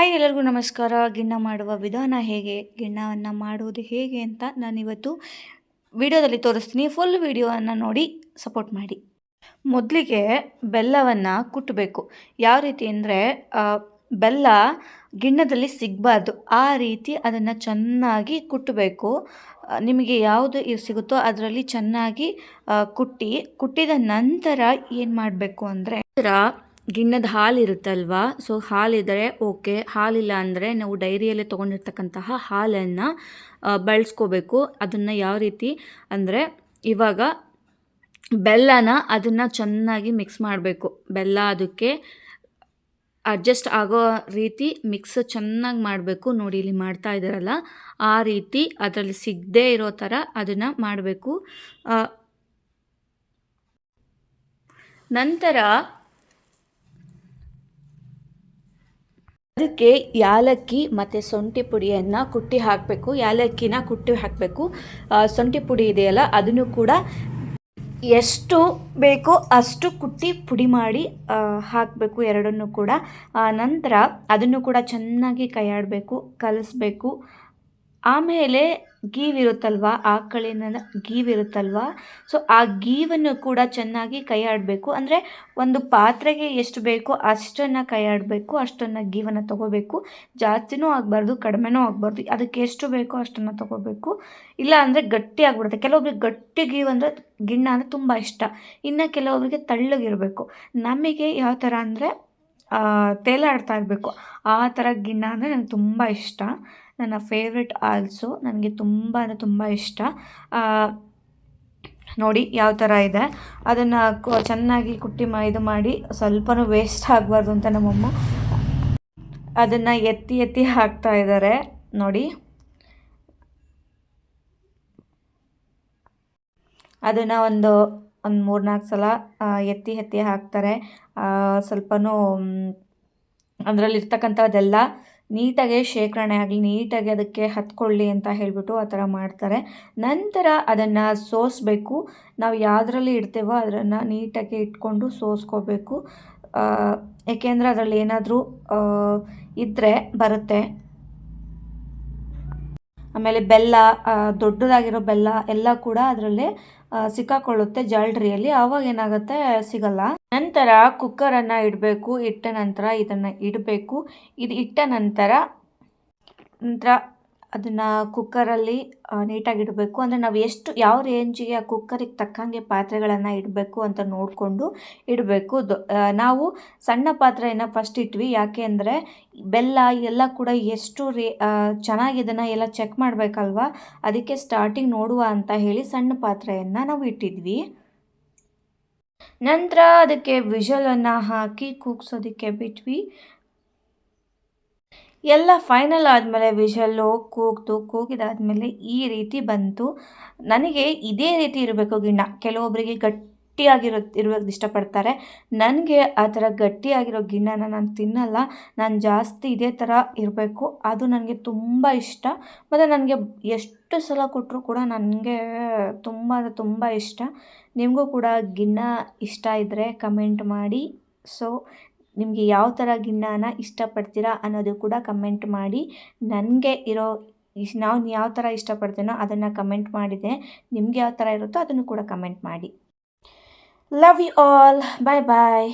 Hi ಎಲ್ಲರಿಗೂ ನಮಸ್ಕಾರ. ಗಿಣ್ಣ ಮಾಡುವ ವಿಧಾನ ಹೇಗೆ? ಗಿಣ್ಣವನ್ನು ಮಾಡುವುದು ಹೇಗೆ ಅಂತ ನಾನಿವತ್ತು ವಿಡಿಯೋದಲ್ಲಿ ತೋರಿಸ್ತೀನಿ. ಫುಲ್ ವಿಡಿಯೋವನ್ನು ನೋಡಿ ಸಪೋರ್ಟ್ ಮಾಡಿ. ಮೊದಲಿಗೆ ಬೆಲ್ಲವನ್ನು ಕುಟ್ಟಬೇಕು ಯಾವ ರೀತಿ ಅಂದರೆ ಬೆಲ್ಲ ಗಿಣ್ಣದಲ್ಲಿ ಸಿಗಬಾರ್ದು. ಆ ರೀತಿ ಅದನ್ನು ಚೆನ್ನಾಗಿ ಕುಟ್ಟಬೇಕು ನಿಮಗೆ ಯಾವುದು ಸಿಗುತ್ತೋ ಅದರಲ್ಲಿ ಚೆನ್ನಾಗಿ ಕುಟ್ಟಿ. ಕುಟ್ಟಿದ ನಂತರ ಏನು ಮಾಡಬೇಕು ಅಂದರೆ ಗಿಣ್ಣದ ಹಾಲು ಇರುತ್ತಲ್ವಾ? ಸೊ ಹಾಲಿದ್ದರೆ ಓಕೆ ಹಾಲಿಲ್ಲ ಅಂದರೆ ನಾವು ಡೈರಿಯಲ್ಲಿ ತೊಗೊಂಡಿರ್ತಕ್ಕಂತಹ ಹಾಲನ್ನು ಬಳಸ್ಕೋಬೇಕು. ಅದನ್ನು ಯಾವ ರೀತಿ ಅಂದರೆ ಇವಾಗ ಬೆಲ್ಲನ ಅದನ್ನು ಚೆನ್ನಾಗಿ ಮಿಕ್ಸ್ ಮಾಡಬೇಕು. ಬೆಲ್ಲ ಅದಕ್ಕೆ ಅಡ್ಜಸ್ಟ್ ಆಗೋ ರೀತಿ ಮಿಕ್ಸ್ ಚೆನ್ನಾಗಿ ಮಾಡಬೇಕು. ನೋಡಿ, ಇಲ್ಲಿ ಮಾಡ್ತಾ ಇದ್ದಾರಲ್ಲ. ಆ ರೀತಿ ಅದರಲ್ಲಿ ಸಿಗದೇ ಇರೋ ಥರ ಅದನ್ನು ಮಾಡಬೇಕು. ನಂತರ ಅದಕ್ಕೆ ಯಾಲಕ್ಕಿ ಮತ್ತು ಶುಂಠಿ ಪುಡಿಯನ್ನು ಕುಟ್ಟಿ ಹಾಕಬೇಕು, ಯಾಲಕ್ಕಿನ ಕುಟ್ಟಿ ಹಾಕಬೇಕು. ಶುಂಠಿ ಪುಡಿ ಇದೆಯಲ್ಲ, ಅದನ್ನು ಕೂಡ ಎಷ್ಟು ಬೇಕೋ ಅಷ್ಟು ಕುಟ್ಟಿ ಪುಡಿ ಮಾಡಿ ಹಾಕಬೇಕು ಎರಡನ್ನೂ ಕೂಡ. ನಂತರ ಅದನ್ನು ಕೂಡ ಚೆನ್ನಾಗಿ ಕೈಯಾಡಬೇಕು, ಕಲಿಸ್ಬೇಕು. ಆಮೇಲೆ ಗೀವಿರುತ್ತಲ್ವ ಆಕಳಿನ ಗೀವಿರುತ್ತಲ್ವ ಸೊ ಆ ಗೀವನ್ನು ಕೂಡ ಚೆನ್ನಾಗಿ ಕೈ ಆಡಬೇಕು ಅಂದರೆ ಒಂದು ಪಾತ್ರೆಗೆ ಎಷ್ಟು ಬೇಕೋ ಅಷ್ಟನ್ನು ಕೈ ಆಡಬೇಕು ಅಷ್ಟನ್ನು ಗೀವನ್ನು ತೊಗೋಬೇಕು. ಜಾಸ್ತಿನೂ ಆಗಬಾರ್ದು, ಕಡಿಮೆನೂ ಆಗಬಾರ್ದು. ಅದಕ್ಕೆ ಎಷ್ಟು ಬೇಕೋ ಅಷ್ಟನ್ನು ತೊಗೋಬೇಕು. ಇಲ್ಲ ಅಂದರೆ ಗಟ್ಟಿ ಆಗಿಬಿಡುತ್ತೆ. ಕೆಲವೊಬ್ರಿಗೆ ಗಟ್ಟಿ ಗೀವ್ ಅಂದರೆ ಗಿಣ್ಣ ಅಂದರೆ ತುಂಬ ಇಷ್ಟ. ಇನ್ನು ಕೆಲವೊಬ್ಬರಿಗೆ ತಳ್ಳಗಿರಬೇಕು. ನಮಗೆ ಯಾವ ಥರ ಅಂದರೆ ತೇಲಾಡ್ತಾ ಇರಬೇಕು ಆ ಥರ ಗಿಣ್ಣ ಅಂದರೆ ನನಗೆ ತುಂಬ ಇಷ್ಟ. ನನ್ನ ಫೇವ್ರೆಟ್ ಆಲ್ಸೋ ನನಗೆ ತುಂಬ ಅಂದರೆ ತುಂಬ ಇಷ್ಟ. ನೋಡಿ ಯಾವ ಥರ ಇದೆ. ಅದನ್ನು ಚೆನ್ನಾಗಿ ಕುಟ್ಟಿ ಮ, ಇದು ಮಾಡಿ ಸ್ವಲ್ಪನೂ ವೇಸ್ಟ್ ಆಗಬಾರ್ದು ಅಂತ ನಮ್ಮಮ್ಮ ಅದನ್ನು ಎತ್ತಿ ಎತ್ತಿ ಹಾಕ್ತಾ ಇದ್ದಾರೆ ನೋಡಿ. ಅದನ್ನು ಒಂದು ಒಂದು ಮೂರು ನಾಲ್ಕು ಸಲ ಎತ್ತಿ ಎತ್ತಿ ಹಾಕ್ತಾರೆ. ಸ್ವಲ್ಪನೂ ಅದರಲ್ಲಿರ್ತಕ್ಕಂಥದ್ದೆಲ್ಲ ನೀಟಾಗಿ ಶೇಖರಣೆ ಆಗಲಿ, ನೀಟಾಗಿ ಅದಕ್ಕೆ ಹತ್ಕೊಳ್ಳಿ ಅಂತ ಹೇಳಿಬಿಟ್ಟು ಆ ಥರ ಮಾಡ್ತಾರೆ. ನಂತರ ಅದನ್ನು ಸೋಸಬೇಕು. ನಾವು ಯಾವುದ್ರಲ್ಲಿ ಇಡ್ತೇವೋ ಅದನ್ನು ನೀಟಾಗಿ ಇಟ್ಕೊಂಡು ಸೋಸ್ಕೋಬೇಕು. ಏಕೆಂದರೆ ಅದರಲ್ಲಿ ಏನಾದರೂ ಇದ್ದರೆ ಬರುತ್ತೆ. ಆಮೇಲೆ ಬೆಲ್ಲ ದೊಡ್ಡದಾಗಿರೋ ಬೆಲ್ಲ ಎಲ್ಲ ಕೂಡ ಅದರಲ್ಲಿ ಸಿಕ್ಕಾಕೊಳ್ಳುತ್ತೆ ಜಾಲ್ಟ್ರಿಯಲ್ಲಿ ಆವಾಗ ಏನಾಗುತ್ತೆ ಸಿಗಲ್ಲ. ನಂತರ ಕುಕ್ಕರನ್ನು ಇಡಬೇಕು, ಇಟ್ಟ ನಂತರ ಇದನ್ನು ಇಡಬೇಕು. ಇದು ಇಟ್ಟ ನಂತರ ನಂತರ ಅದನ್ನು ಕುಕ್ಕರಲ್ಲಿ ನೀಟಾಗಿ ಇಡಬೇಕು. ಅಂದರೆ ನಾವು ಎಷ್ಟು, ಯಾವ ರೇಂಜಿಗೆ ಆ ಕುಕ್ಕರಿಗೆ ತಕ್ಕಂಗೆ ಪಾತ್ರೆಗಳನ್ನು ಇಡಬೇಕು ಅಂತ ನೋಡಿಕೊಂಡು ಇಡಬೇಕು. ನಾವು ಸಣ್ಣ ಪಾತ್ರೆಯನ್ನು ಫಸ್ಟ್ ಇಟ್ವಿ. ಯಾಕೆ ಅಂದರೆ ಬೆಲ್ಲ ಎಲ್ಲ ಕೂಡ ಎಷ್ಟು ರೇ ಚೆನ್ನಾಗಿದೆನ ಎಲ್ಲ ಚೆಕ್ ಮಾಡಬೇಕಲ್ವ? ಅದಕ್ಕೆ ಸ್ಟಾರ್ಟಿಂಗ್ ನೋಡುವ ಅಂತ ಹೇಳಿ ಸಣ್ಣ ಪಾತ್ರೆಯನ್ನು ನಾವು ಇಟ್ಟಿದ್ವಿ. ನಂತರ ಅದಕ್ಕೆ ವಿಷಲನ್ನು ಹಾಕಿ ಕೂಗ್ಸೋದಕ್ಕೆ ಬಿಟ್ವಿ. ಎಲ್ಲ ಫೈನಲ್ ಆದಮೇಲೆ ವಿಷಲ್ಲು ಕೂಗ್ತು ಕೂಗಿದಾದಮೇಲೆ ಈ ರೀತಿ ಬಂತು. ನನಗೆ ಇದೇ ರೀತಿ ಇರಬೇಕು ಗಿಣ್ಣ. ಕೆಲವೊಬ್ಬರಿಗೆ ಗಟ್ಟಿಯಾಗಿರೋ ಇರಬೇಕು ಇಷ್ಟಪಡ್ತಾರೆ. ನನಗೆ ಆ ಥರ ಗಟ್ಟಿಯಾಗಿರೋ ಗಿಣ್ಣನ ನಾನು ತಿನ್ನಲ್ಲ. ನಾನು ಜಾಸ್ತಿ ಇದೇ ಥರ ಇರಬೇಕು. ಅದು ನನಗೆ ತುಂಬ ಇಷ್ಟ. ಮತ್ತು ನನಗೆ ಎಷ್ಟು ಸಲ ಕೊಟ್ಟರು ಕೂಡ ನನಗೆ ತುಂಬ ಅಂದರೆ ತುಂಬ ಇಷ್ಟ. ನಿಮಗೂ ಕೂಡ ಗಿಣ್ಣ ಇಷ್ಟ ಇದ್ದರೆ ಕಮೆಂಟ್ ಮಾಡಿ. ಸೊ ನಿಮಗೆ ಯಾವ ಥರ ಗಿಣ್ಣನ ಇಷ್ಟಪಡ್ತೀರಾ ಅನ್ನೋದು ಕೂಡ ಕಮೆಂಟ್ ಮಾಡಿ. ನನಗೆ ಇರೋ ಇಶ್ ನಾನು ಯಾವ ಥರ ಇಷ್ಟಪಡ್ತೀನೋ ಅದನ್ನು ಕಮೆಂಟ್ ಮಾಡಿದೆ. ನಿಮ್ಗೆ ಯಾವ ಥರ ಇರುತ್ತೋ ಅದನ್ನು ಕೂಡ ಕಮೆಂಟ್ ಮಾಡಿ. Love you all bye bye